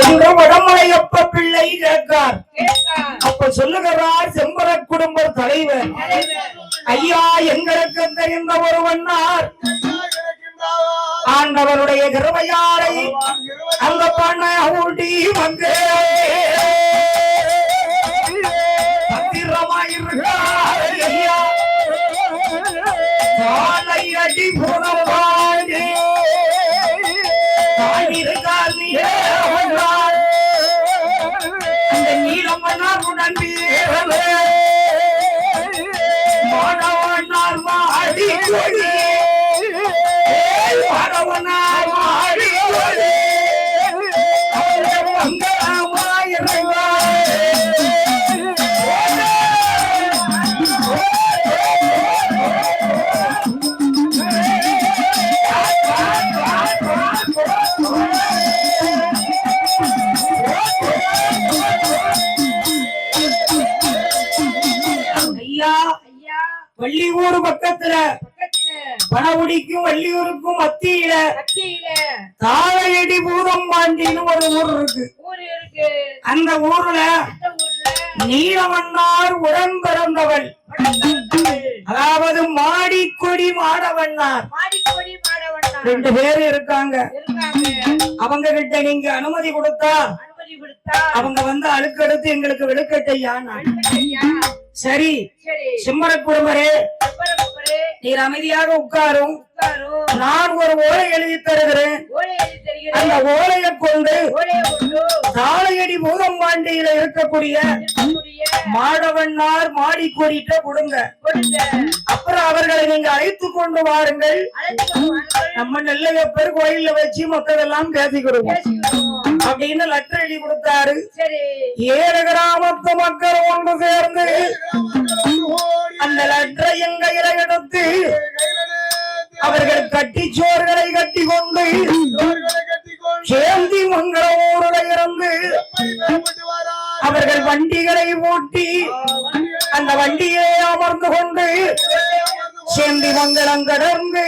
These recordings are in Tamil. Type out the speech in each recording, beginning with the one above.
எங்க உடமலையப்ப பிள்ளை கேட்கார். அப்ப சொல்லுகிறார் செம்பர குடும்ப தலைவர். ஐயா எங்களுக்கு தெரிந்த ஒருவன்னார் ஆண்டவருடைய கிருமையாரை அந்த பண்ண ஊட்டி வந்து பத்திரமாயிருக்கார் ஐயா. காலை அடி தாழிருக்கார் நீரே பணகுடிக்கும் வள்ளியூருக்கும் மத்தியில தாழையடி பூதம் பாண்டின்னு ஒரு ஊர் இருக்கு. அந்த ஊர்ல நீலவண்ணார் உடன் பிறந்தவள். அதாவது மாடிக்கொடி மாடவண்ணார். மாடிக்கோடி மாடவண்ணா ரெண்டு பேர் இருக்காங்க. அவங்க கிட்ட நீங்க அனுமதி கொடுத்தா அவங்க வந்து அழுக்கெடுத்து எங்களுக்கு விழுக்கட்டையானா ஐயா, சரி. சிம்மர குடும்பரே நீர் அமைதியாக உட்காரும். நான் ஒரு ஓலை எழுதி தருகிறேன். அந்த ஓலையை கொண்டு தாழையடி பூதம்பாண்டியில இருக்கக்கூடிய இருக்கக்கூடிய மாடவண்ணார் மாடிக்கோடிட்ட கொடுங்க. அப்புறம் அவர்களை நீங்க அழைத்து கொண்டு வாருங்கள். நம்ம நெல்லையப்பர் கோயில்ல வச்சு மத்ததெல்லாம் பேசிக்கிடுவோம் பேசிக்கிறோம். அப்படின்னு லெட்டர் எழுதி கொடுத்தாரு. ஏழு கிராமத்து மக்கள் ஒன்று சேர்ந்து அந்த லெட்டரை எங்க கையில எடுத்து அவர்கள் கட்டிச்சோர்களை கட்டி கொண்டு சேந்தி மங்கள ஊருல இருந்து அவர்கள் வண்டிகளை ஓட்டி அந்த வண்டியை அமர்ந்து கொண்டு சேந்தி மங்களம் கடந்து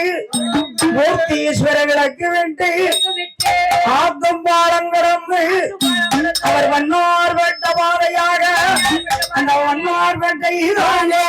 மூர்த்தீஸ்வர விளக்கு விட்டு விட்டு ஆத்தம் பாலம் கடந்து அவர் வண்ணார் வெட்ட பாதையாக அந்த வண்ணார் வெட்டை தானே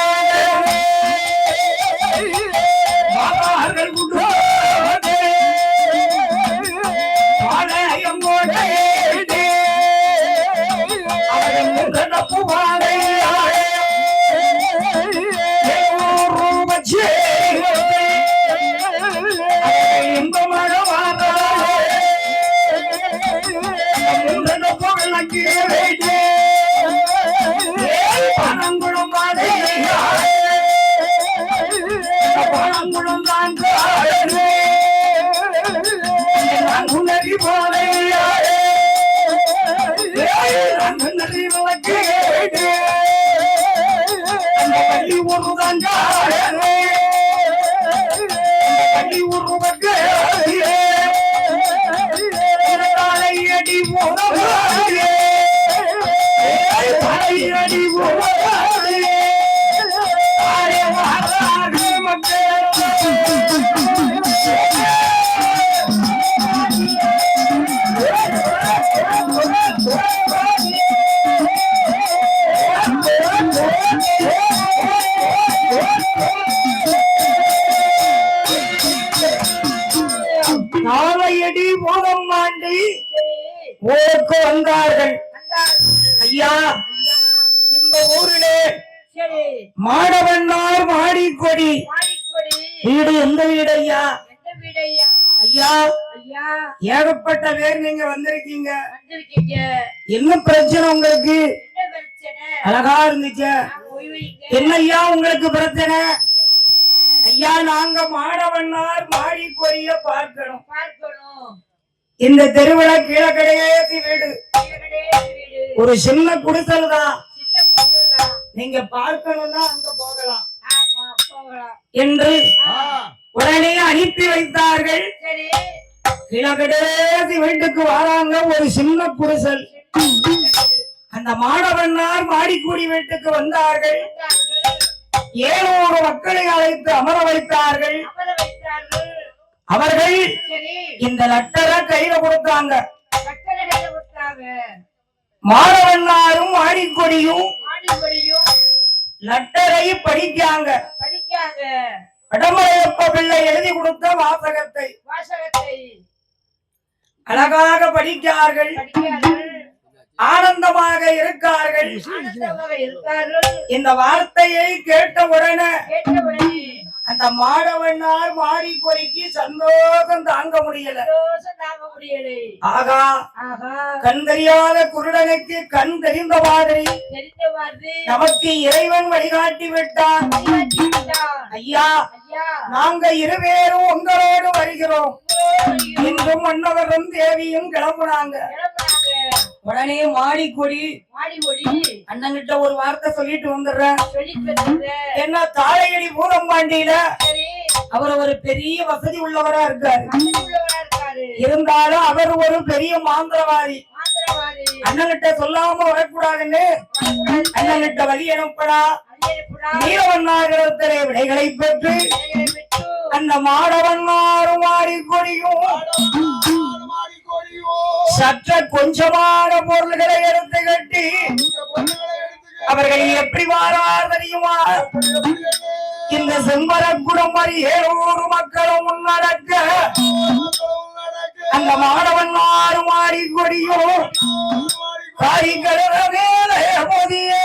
ஓக்கு வந்தார்கள். ஐயா இந்த ஊரிலே சரி. மாடவண்ணார் மாடிக்கொடி. வீடு எந்த வீடு ஐயா ஐயா. ஏகப்பட்ட பேர் நீங்க வந்திருக்கீங்க. என்ன பிரச்சனை உங்களுக்கு? அழகா இருந்துச்சு. என்ன ஐயா உங்களுக்கு பிரச்சனை? ஐயா நாங்க மாடவண்ணார் மாடிக்கொடிய பார்க்கணும். பார்க்கணும். இந்த தெருவில கீழே கிடையாது வீடு. ஒரு சின்ன குடிசல் தான். நீங்க பார்க்கணும்னா அங்க போகலாம். என்று உடனே அனுப்பி வைத்தார்கள். சரி. கடைசி வீட்டுக்கு வராங்க ஒரு சின்ன குடிசல் அந்த மாடவண்ணார் மாடிக்கூடி வீட்டுக்கு வந்தார்கள். ஏழோரு மக்களை அழைத்து அமர வைத்தார்கள். அவர்கள் இந்த லெட்டரை கையில கொடுத்தாங்க. மாணவன்னாரும் ஆடிக்கொடியும் லட்டரை படிக்காங்க வடமலையப்ப பிள்ளை எழுதி கொடுத்த வாசகத்தை. வாசகத்தை அழகாக படிக்கிறார்கள். படிக்கிறார்கள். ஆனந்தமாக இருக்கார்கள். இந்த வார்த்தையை கேட்ட உடனே அந்த மாணவனார் மாடி கொறிக்கு சந்தோஷம் தாங்க முடியல. தாங்க முடியலை. ஆகா கண் தெரியாத குருடனுக்கு கண் தெரிந்த மாதிரி தெரிந்த மாதிரி நமக்கு இறைவன் வழிகாட்டி விட்டான். ஐயா நாங்க இருவேரும் உங்களோடு வருகிறோம். இன்றும் மன்னவரும் தேவியும் கிளம்புனாங்க. உடனே மாடி கொடி. மாடி ஒடி அண்ணங்கிட்ட ஒரு வார்த்தை சொல்லிட்டு வந்துடுறேன். என்ன தாழையடி பூதம்பாண்டியில சரி. அவர் ஒரு பெரிய வசதி உள்ளவரா இருக்காரு. இருந்தாலும் அவர் ஒரு பெரிய மாந்திரவாதி. அண்ணன்கிட்ட சொல்லாம வரக்கூடாதுன்னு. வரக்கூடாது. அண்ணன்கிட்ட வழி அனுப்படா. நீலவண்ணாகிரத்திலே விடைகளை பெற்று அந்த மாடவண்ணாரும் மாடி கொடியும் சற்ற கொஞ்சமான பொருள்களை எடுத்து கட்டி அவர்கள் எப்படி வாரார் தெரியுமா? இந்த செம்பரக்குடம் மாதிரி ஏழூர் மக்களும் உன்னடக்க அந்த மாணவன் மாறு மாறி கொடியும் காரிக்கடல மோதியே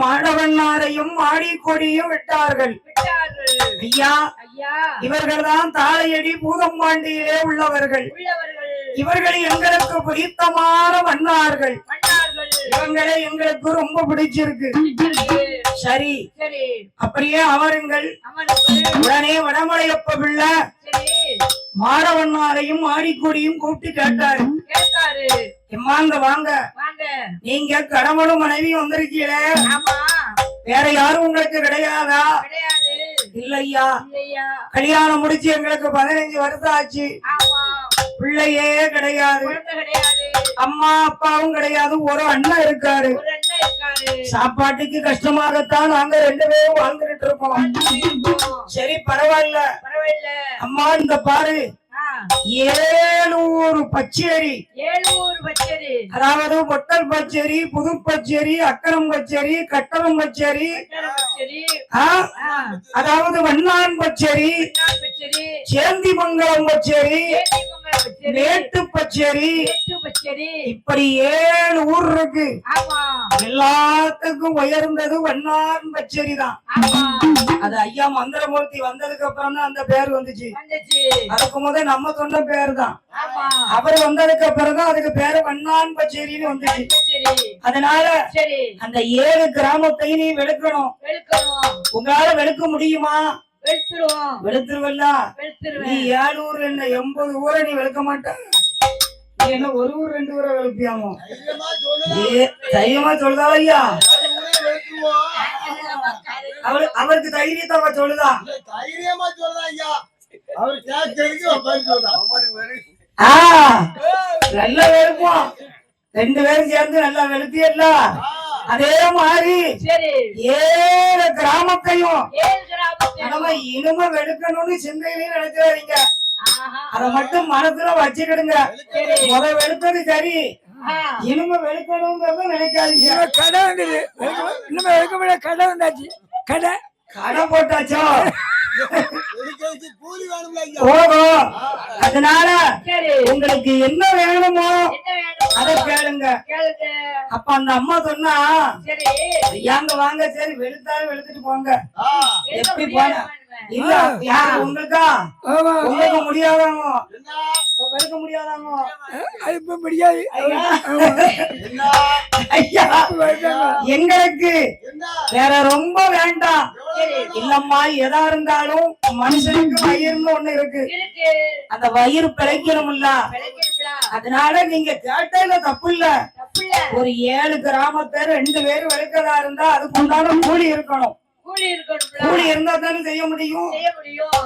மாணவன்னாரையும் மாடி கொடியும் விட்டார்கள். ஐயா ஐயா. இவர்கள்தான் தாழையடி பூதம்பாண்டியிலே உள்ளவர்கள். இவர்கள் எங்களுக்கு பிடித்தமான மன்னார்கள். இவங்களை எங்களுக்கு ரொம்ப பிடிச்சிருக்கு. சரி. அப்படியே அமர்ந்து உடனே வடமலையப்ப பிள்ளை சரி. மாடவன்னாரையும் மாடிக்கொடியும் கூப்பிட்டு கேட்டாரு. எம்மாங்க வாங்க நீங்க கணவனும் மனைவி வந்திருக்கீங்களே? வேற யாரும் உங்களுக்கு கிடையாதா? இல்லையா? கல்யாணம் முடிச்சு எங்களுக்கு பதினஞ்சு வருஷம் ஆச்சு. பிள்ளையே கிடையாது. அம்மா அப்பாவும் கிடையாது. ஒரு அண்ணன் இருக்காரு. சாப்பாட்டுக்கு கஷ்டமாகத்தான் நாங்க ரெண்டு பேரும் வாழ்ந்துட்டு இருக்கோம். சரி பரவாயில்ல. பரவாயில்ல. அம்மா இந்த பாரு. ஆ, ஏழூர் பச்சேரி. ஏழூர் வச்சது அதாவது பொட்டல் பச்சேரி புது பச்சேரி அக்கரம் பச்சேரி கட்டளம் பச்சேரி. அதாவது வண்ணான் பச்சேரி பச்சரி. சேந்தி மங்கலம் பச்சேரி பச்சரி. மேட்டு பச்சேரி பச்சரி இப்படி ஏழு ஊர் இருக்கு. எல்லாத்துக்கும் உயர்ந்தது வண்ணான் பச்சேரி தான். அது ஐயா மந்திரமூர்த்தி வந்ததுக்கு அப்புறம் தான் அந்த பேர் வந்துச்சு. அதுக்கு முதல் நம்ம சொன்ன பேர் தான். அவர் வந்ததுக்கு அப்புறம் தான் அதுக்கு பேரு வண்ணான் பச்சேரின்னு வந்துச்சு. அதனால சரி. அந்த ஏழு கிராமத்தை நீ வெளுக்கணும். உங்களால வெளுக்க முடியுமா? வெளுத்துருவோம். வெளுத்துருவல்ல? நீ ஏழு ஊர் என்ன எண்பது ஊரை நீ வெளுக்க மாட்ட? நீ என்ன ஒரு ஊர் ரெண்டு ஊரை வெளுப்பியாமோ? தைரியமா சொல்லுதா ஐயா. அவரு அவருக்கு தைரியத்தை சொல்லுதா இல்ல, தைரியமா சொல்லலாம் ஐயா. அவர் நல்லா வெளுப்போம். ரெண்டு பேரும் சேர்ந்து நல்லா வெளுத்தியல்ல. அதே மாதிரி சரி. ஏழு கிராமத்தையும் ஏழு கிராமத்தில் நம்ம இனிமே வெளுக்கணும்னு சிந்தையிலையும் ஆஹா. அத மட்டும் மனசுல வச்சுக்கிடுங்க. முத வெளுத்தது சரி. இனிமே வெளுக்கணுங்கிறத நினைக்காதீங்க. கடை வந்தது. இன்னும் எடுக்க முடியாது கடை வந்தாச்சு. கடை. கடை போட்டாச்சோ. ஓஹோ அதனால உங்களுக்கு என்ன வேணுமோ என்ன வேணும் அதை கேளுங்க. கேளுங்க. அப்ப அந்த அம்மா சொன்னா சரி. ஐயாங்க வாங்க. சரி வெளுத்தாலும் வெளுத்துட்டு போங்க. எப்படி போன? இல்ல யாரு உங்களுக்கா? ஆமா. உங்களுக்கு முடியாதாங்க? என்ன? வெளுக்க முடியாதாங்க? அது இப்ப முடியாது. ஐயா. என்ன? ஐயா. எங்களுக்கு? வேற ரொம்ப வேண்டாம். இல்லம்மா எதா இருந்தாலும் மனுஷனுக்கு வயிறுன்னு ஒண்ணு இருக்கு. இருக்கு. அந்த வயிறு பிழைக்கணும்ல. அதனால நீங்க கேட்டதுல தப்பு இல்ல தப்பு இல்ல ஒரு ஏழு கிராமத்தை ரெண்டு பேரும் வெளுக்கதா இருந்தா அதுக்கு உண்டான கூலி இருக்கணும். கூலி இருந்தா தானே செய்ய முடியும்.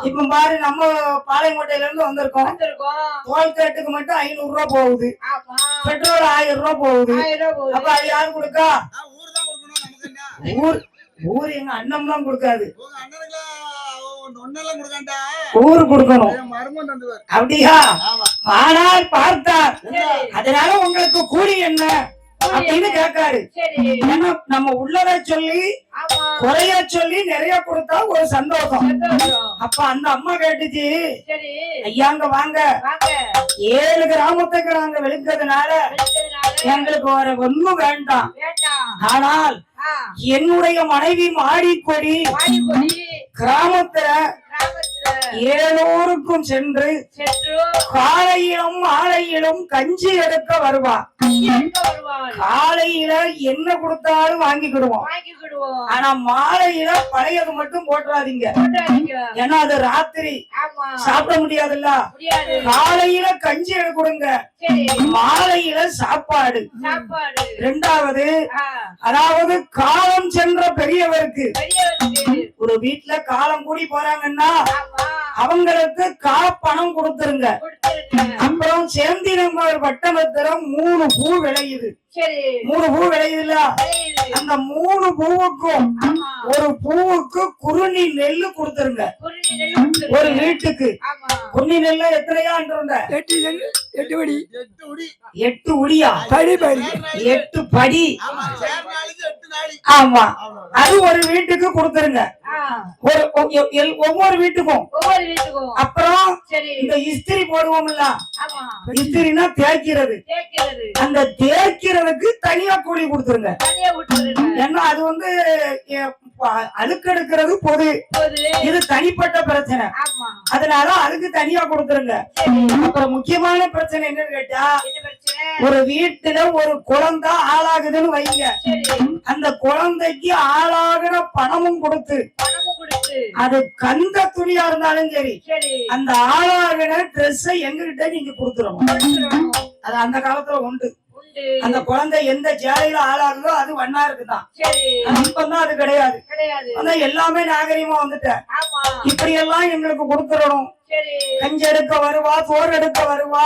இப்ப பாரு நம்ம பாளையங்கோட்டையில இருந்து வந்திருக்கோம். வந்திருக்கோம். டோல்கேட்டுக்கு மட்டும் ஐநூறு ரூபாய் போகுது. ஆமா. பெட்ரோல் ஆயிரம் ரூபாய் போகுது. அப்ப அது யாரு கொடுக்கா? ஊர் தான் கொடுக்கணும், நமக்கு என்ன? ஊர் ஊர் எங்க அண்ணன் தான் கொடுக்காது. ஊர் கொடுக்கணும். அப்படியா? ஆமா. ஆனால் பார்த்தார். அதனால உங்களுக்கு கூலி என்ன? அப்படின்னு கேட்காரு. ஏன்னா நம்ம உள்ளதை சொல்லி குறைய சொல்லி நிறைய கொடுத்தா ஒரு சந்தோஷம். அப்ப அந்த அம்மா கேட்டுச்சு ஐயாங்க வாங்க. ஏழு கிராமத்துக்கு நாங்க வெளுக்கிறதுனால எங்களுக்கு வேற ஒண்ணும் வேண்டாம். ஆனால் என்னுடைய மனைவி மாடிக்கொடி கிராமத்துல ஏழூருக்கும் சென்று காலையிலும் மாலையிலும் கஞ்சி எடுக்க வருவா எடுக்க வருவாள் காலையில என்ன கொடுத்தாலும் வாங்கிக்கிடுவோம். ஆனா மாலையில பழையது மட்டும் போட்டுறாதீங்க. ஏன்னா அது ராத்திரி. சாப்பிட முடியாதுல்ல? முடியாது. காலையில கஞ்சி எடுக்க கொடுங்க சரி. மாலையில சாப்பாடு. ரெண்டாவது அதாவது காலம் சென்ற பெரியவருக்கு. ஒரு வீட்டுல காலம் கூடி போறாங்கன்னா அவங்களுக்கு கா பணம் கொடுத்துருங்க. அப்புறம் சேந்திரங்கோர் வட்டமத்திரம் மூணு பூ விளையுது. மூணு பூ விளையுதுல்ல? விளையுது. அந்த மூணு பூவுக்கும் ஒரு பூவுக்கு குருணி நெல்லு கொடுத்துருங்க. நெல். ஒரு வீட்டுக்கு. குருணி நெல்ல எத்தனையான்றங்க எட்டு செண்டு, எட்டு படி எட்டு உடி. எட்டு உடியா? படி படி. எட்டு படி. ஆமா. அது ஒரு வீட்டுக்கு கொடுத்துருங்க. ஒரு ஒவ்வொரு வீட்டுக்கும். ஒவ்வொரு வீட்டுக்கும். அப்புறம் சரி. இந்த இஸ்திரி போடுவோம்ல. இஸ்திரினா தேய்க்கிறது. அந்த தேய்க்கிறதுக்கு தனியா கூலி கொடுத்துருங்க. ஏன்னா அது வந்து அழுக்கெடுக்கிறது பொது. இது தனிப்பட்ட பிரச்சனை. அதனால அதுக்கு தனியா கொடுத்துருங்க அப்புறம் முக்கியமான பிரச்சனை என்னன்னு கேட்டா ஒரு வீட்டுல ஒரு குழந்தை ஆளாகுதுன்னு வைங்க. அந்த குழந்தைக்கு ஆளாகின பணமும் கொடுத்து. அது கந்த துணியா இருந்தாலும் சரி. அந்த ஆளாகின ட்ரெஸ் எங்ககிட்ட நீங்க கொடுத்துருவோம். அது அந்த காலத்துல உண்டு. அந்த குழந்தை எந்த ஜாலையில ஆளாகுதோ அது வண்ணா இருக்குதான் இப்பதான் அது கிடையாது. கிடையாது. ஆனா எல்லாமே நாகரிகமா வந்துட்டேன். இப்படி எல்லாம் எங்களுக்கு கொடுத்துடணும். சரி கஞ்சி எடுக்க வருவா சோறு எடுக்க வருவா.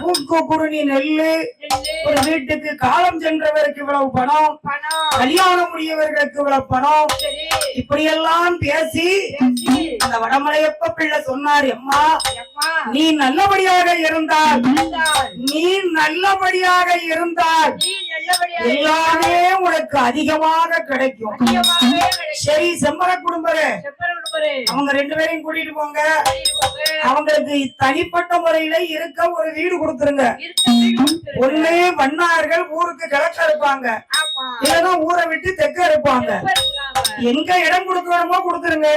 பூக்கு குருணி நெல்லு. ஒரு வீட்டுக்கு காலம் சென்றவருக்கு இவ்வளவு பணம். கல்யாணம் முடியவர்களுக்கு இவ்வளவு பணம். சரி. இப்படி எல்லாம் பேசி. அந்த வடமலையப்ப பிள்ளை சொன்னார் அம்மா அம்மா. நீ நல்லபடியாக இருந்தால் நீ நல்லபடியாக இருந்தால் எல்லாமே உனக்கு அதிகமாக கிடைக்கும். சரி செம்மர குடும்பரே. அவங்க ரெண்டு பேரையும் கூட்டிட்டு போங்க. அவங்களுக்கு தனிப்பட்ட முறையில இருக்க ஒரு வீடு கொடுத்துருங்க. ஒண்ணு பண்ணார்கள் ஊருக்கு கிழக்க இருப்பாங்க இல்லைன்னா ஊரை விட்டு தெற்க இருப்பாங்க? எங்க இடம் கொடுக்கணுமோ கொடுத்துருங்க